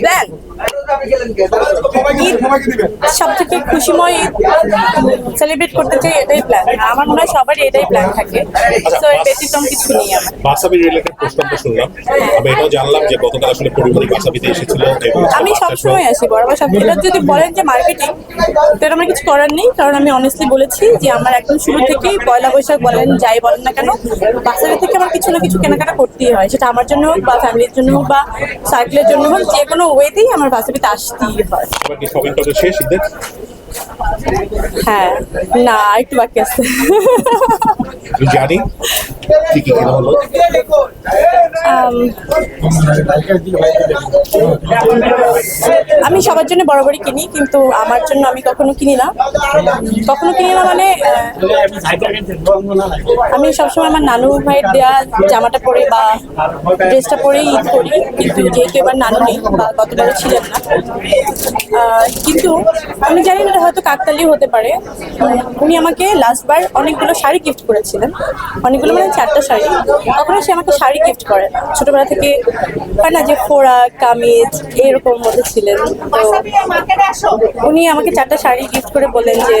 Plan সব থেকে খুশিময় celebrate করতে চাই এটাই প্ল্যান আমার মনে হয় সবারই এটাই প্ল্যান থাকে। তো এর ব্যতিক্রম কিছু নেই বাসাবি রিলেটেড প্রশ্নটা শুনলাম। আমি এটাও জানলাম যে গতকাল আসলে পরিবারই বাসাবিতে এসেছিল আমি সবসময় আসি বরাবর সব এটা যদি বলেন যে মার্কেটিং তো এটা আমার কিছু করার নেই কারণ আমি অনেস্টলি বলেছি যে আমার একদম শুরু থেকেই পয়লা বৈশাখ বলেন যাই বলেন না কেন বাচ্চাদের থেকে আমার কিছু না কিছু কেনাকাটা করতেই হয়। সেটা আমার জন্য হোক বা ফ্যামিলির জন্য হোক বা সাইকেলের জন্য হোক যে কোনো ওয়েতেই আমার বাচ্চাবিতে আসতেই হয়। হ্যাঁ না একটু বাকি আছে। জানি। কি কি হলো আম, আমি সবার জন্য বরাবরই কিনি কিন্তু আমার জন্য আমি কখনো কিনি না। কখনো কিনি না মানে আমি সবসময় আমার নানু ভাইয়ের দেওয়া জামাটা পরে বা ড্রেসটা পরেই ঈদ করি কিন্তু যেহেতু এবার নানু নেই বা গতবারও ছিলেন না। কিন্তু আমি জানি না হয়তো কাকতালি হতে পারে। উনি আমাকে লাস্টবার অনেকগুলো শাড়ি গিফট করেছিলেন। অনেকগুলো মানে চারটা শাড়ি। কখনো সে আমাকে শাড়ি গিফট করে না ছোটবেলা থেকে হয় না যে ফোড়া, কামিজ এরকম মধ্যে ছিলেন। তো উনি আমাকে চারটা শাড়ি গিফট করে বললেন যে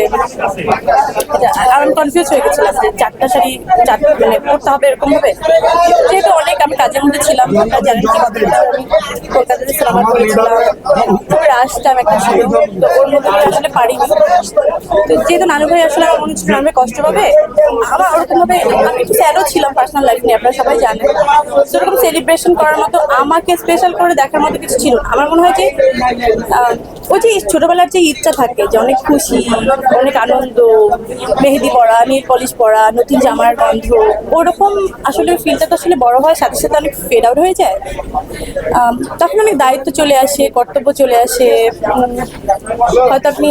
আমি কনফিউজ হয়ে গেছিলাম যে চারটা শাড়ি চার মানে পরতে হবে এরকম হবে যেহেতু অনেক আমি কাজের মধ্যে ছিলাম, আপনারা জানেন কি কলকাতাতে সিনেমা করেছিলাম রাশ টাইম একটা ছিল তো ওর মধ্যে আসলে পারিনি। তো যেহেতু নানু ভাই আসলে আমার মনে হচ্ছিল নানু ভাই কষ্ট পাবে আমার ওরকম ভাবে আমি একটু স্যাডও ছিলাম পার্সোনাল লাইফ নিয়ে, আপনারা সবাই জানেন। সেরকম সেলিব্রেশন করার মতো আমাকে স্পেশাল করে দেখার মতো কিছু ছিল আমার মনে হয় যে ওই যে ছোটবেলার যে ইচ্ছা থাকে, যে অনেক খুশি, অনেক আনন্দ, মেহেদি পরা, নীল পলিশ পরা, নতুন জামার গন্ধ, ওরকম আসলে ফিলটা তো আসলে বড় হয়, সাথে সাথে অনেক ফেড আউট হয়ে যায়। তখন অনেক দায়িত্ব চলে আসে, কর্তব্য চলে আসে। হয়তো আপনি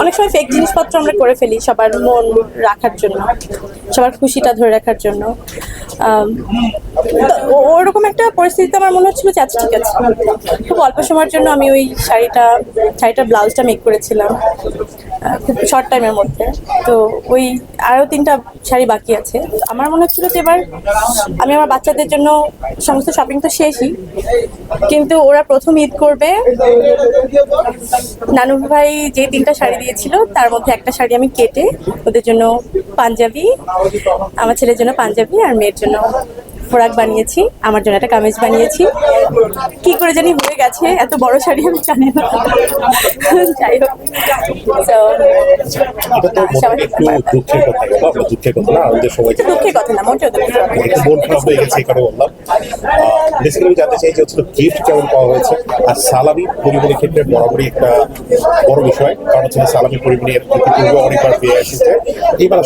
অনেক সময় ফেক জিনিসপত্র আমরা করে ফেলি সবার মন রাখার জন্য, সবার খুশিটা ধরে রাখার জন্য। ওরকম একটা পরিস্থিতিতে আমার মনে হচ্ছিল যে আচ্ছা ঠিক আছে। খুব অল্প সময়ের জন্য আমি ওই শাড়িটা শাড়িটার ব্লাউজটা মেক করেছিলাম খুব শর্ট টাইমের মধ্যে। তো ওই আরও তিনটা শাড়ি বাকি আছে। আমার মনে হচ্ছিল যে, এবার আমি আমার বাচ্চাদের জন্য সমস্ত শপিং তো শেষই, কিন্তু ওরা প্রথম ঈদ করবে নানু ভাই যে তিনটা শাড়ি দিয়েছিল, তার মধ্যে একটা শাড়ি আমি কেটে ওদের জন্য পাঞ্জাবি, আমার ছেলের জন্য পাঞ্জাবি আর মেয়ের জন্য ফোরাক বানিয়েছি আমার জন্য একটা কামিজ বানিয়েছি। কি করে জানি হয়ে গেছে এত বড় শাড়ি আমি জানি না। যাই হোক দুঃখের কথা না আমাদের দুঃখের কথা না মোটেও মন খারাপ হয়ে গেছে এই কারণে বললাম। বেসিক্যালি আমি জানতে চাই যে হচ্ছে গিফট কেমন পাওয়া হয়েছে আর সালামি ক্ষেত্রে বরাবরই একটা বড় বিষয় কারণ হচ্ছে সালামি পরিবারের ইতিপূর্বে অনেকবার পেয়ে এসেছে এবার